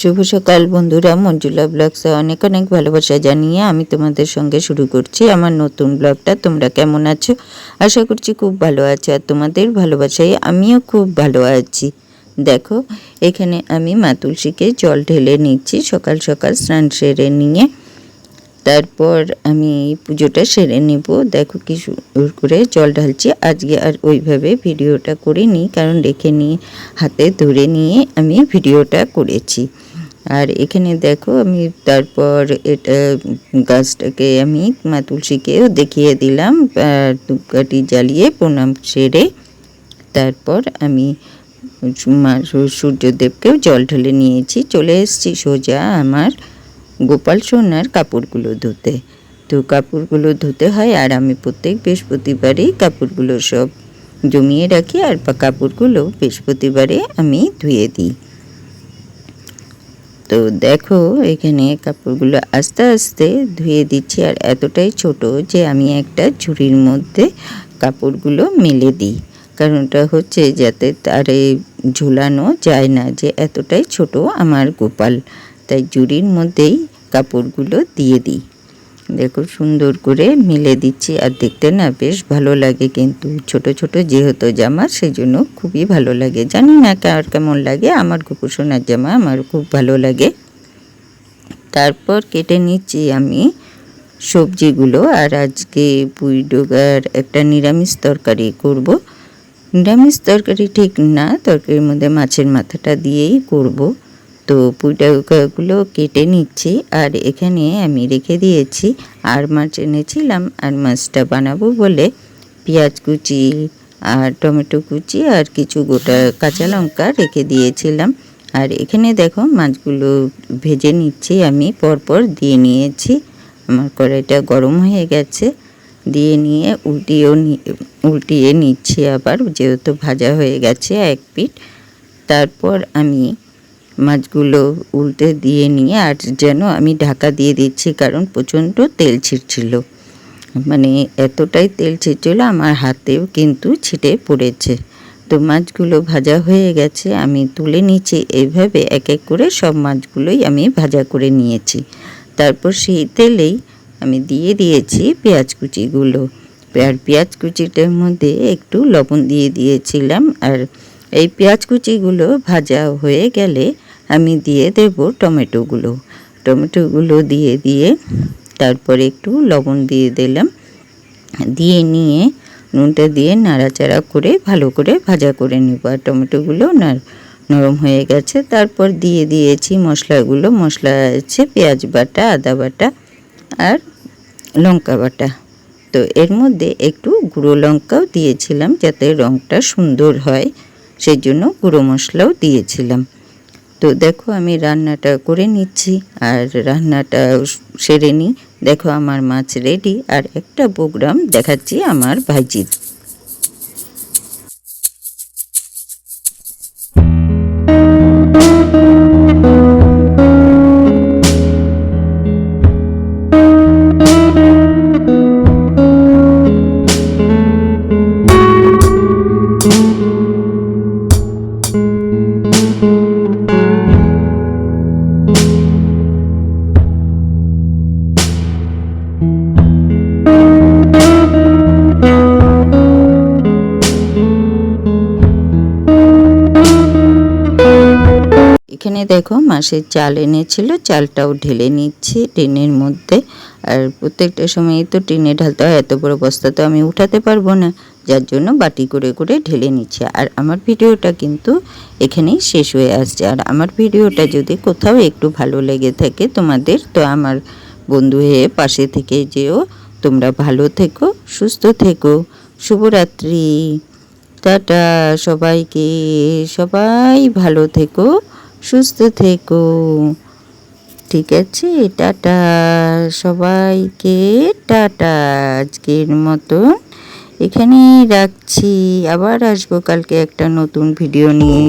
শুভ সকাল বন্ধুরা, মঞ্জুলা ব্লগসে অনেক অনেক ভালোবাসা জানিয়ে আমি তোমাদের সঙ্গে শুরু করছি আমার নতুন ব্লগটা। তোমরা কেমন আছো? আশা করছি খুব ভালো আছো আর তোমাদের ভালোবাসায় আমিও খুব ভালো আছি। দেখো, এখানে আমি মা তুলসীকে জল ঢেলে নিচ্ছি, সকাল সকাল স্নান সেরে নিয়ে। তারপর আমি পুজোটা সেরে নেব। দেখো কি করে জল ঢালছি। আজকে আর ওইভাবে ভিডিওটা করিনি, কারণ রেখে নিয়ে, হাতে ধরে নিয়ে আমি ভিডিওটা করেছি। আর এখানে দেখো আমি তারপর এটা, গাছটাকে আমি মা তুলসীকেও দেখিয়ে দিলাম ধূপকাঠি জ্বালিয়ে প্রণাম সেরে তারপর আমি মা সূর্যদেবকেও জল ঢেলে নিয়েছি, চলে এসেছি সোজা আমার গোপাল সোনার কাপড়গুলো ধুতে। তো কাপড়গুলো ধুতে হয় আর আমি প্রত্যেক বৃহস্পতিবারই কাপড়গুলো সব জমিয়ে রাখি আর কাপড়গুলো বৃহস্পতিবারে আমি ধুয়ে দিই। তো দেখো, এখানে কাপড়গুলো আস্তে আস্তে ধুয়ে দিচ্ছি। আর এতটাই ছোট যে আমি একটা ঝুড়ির মধ্যে কাপড়গুলো মেলে দিই। কারণটা হচ্ছে যাতে তারে ঝুলানো যায় না যে এতটাই ছোট আমার গোপাল। তাই জুড়ির মধ্যেই কাপড়গুলো দিয়ে দিই। দেখো সুন্দর করে মিলে দিচ্ছি আর দেখতে না বেশ ভালো লাগে কিন্তু। ছোট ছোট যেহেতু জামা সেই জন্য খুবই ভালো লাগে। জানি না কার কেমন লাগে, আমার সোনার জামা আমার খুব ভালো লাগে। তারপর কেটে নিচ্ছি আমি সবজিগুলো আর আজকে পুঁই ডোগার একটা নিরামিষ তরকারি করব। নিরামিষ তরকারি ঠিক না, তরকারির মধ্যে মাছের মাথাটা দিয়েই করব। তো পুঁইডাগুলো কেটে নিচ্ছি আর এখানে আমি রেখে দিয়েছি আর মাছ এনেছিলাম আর মাছটা বানাবো বলে। পেঁয়াজ কুচি আর টমেটো কুচি আর কিছু গোটা কাঁচা লঙ্কা রেখে দিয়েছিলাম। আর এখানে দেখো মাছগুলো ভেজে নিচ্ছি আমি, পরপর দিয়ে নিয়েছি। আমার কড়াইটা গরম হয়ে গেছে, দিয়ে নিয়ে উল্টিয়েও উল্টিয়ে নিচ্ছি আবার, যেহেতু ভাজা হয়ে গেছে এক পিঠ। তারপর আমি মাছগুলো উল্টে দিয়ে নিয়ে আর যেন আমি ঢাকা দিয়ে দিচ্ছি কারণ প্রচণ্ড তেল ছিটছিল। মানে এতটাই তেল ছিটছিল আমার হাতেও কিন্তু ছিটে পড়েছে। তো মাছগুলো ভাজা হয়ে গেছে, আমি তুলে নিচ্ছি। এইভাবে এক এক করে সব মাছগুলোই আমি ভাজা করে নিয়েছি। তারপর সেই তেলেই আমি দিয়ে দিয়েছি পেঁয়াজ কুচিগুলো। আর পেঁয়াজ কুচিটার মধ্যে একটু লবণ দিয়ে দিয়েছিলাম। আর এই পেঁয়াজ কুচিগুলো ভাজা হয়ে গেলে আমি দিয়ে দেব টমেটোগুলো। টমেটোগুলো দিয়ে দিয়ে তারপরে একটু লবণ দিয়ে দিলাম। দিয়ে নিয়ে নুনটা দিয়ে নাড়াচাড়া করে ভালো করে ভাজা করে নেব। আর টমেটোগুলো নরম হয়ে গেছে। তারপর দিয়ে দিয়েছি মশলাগুলো। মশলা আছে পেঁয়াজ বাটা, আদা বাটা আর লঙ্কা বাটা। তো এর মধ্যে একটু গুঁড়ো লঙ্কাও দিয়েছিলাম যাতে রঙটা সুন্দর হয়। সেই জন্য গুঁড়ো মশলাও দিয়েছিলাম। তো দেখো আমি রান্নাটা করে নিচ্ছি আর রান্নাটা সেরে নিই। দেখো আমার মাছ রেডি আর একটা প্রোগ্রাম দেখাচ্ছি আমার ভাইজির। এখানে দেখো মাসের চাল এনেছিল, চালটাও ঢেলে নিচ্ছি টিনের মধ্যে। আর প্রত্যেকটা সময় তো টিনে ঢালতে হয়, এত বড় বস্তা তো আমি উঠাতে পারব না। যার জন্য বাটি করে করে ঢেলে নিচ্ছে। আর আমার ভিডিওটা কিন্তু এখানেই শেষ হয়ে আসছে। আর আমার ভিডিওটা যদি কোথাও একটু ভালো লেগে থাকে তোমাদের, তো আমার বন্ধু হয়ে পাশে থেকে যেও। তোমরা ভালো থেকো, সুস্থ থেকো। শুভরাত্রি। টাটা, সবাইকে। সবাই ভালো থেকো। সুস্থ থেকো। ঠিক আছে, টাটা। সবাইকে টাটা আজকের মতন। এখানেই রাখছি। আবার আসব কালকে একটা নতুন ভিডিও নিয়ে।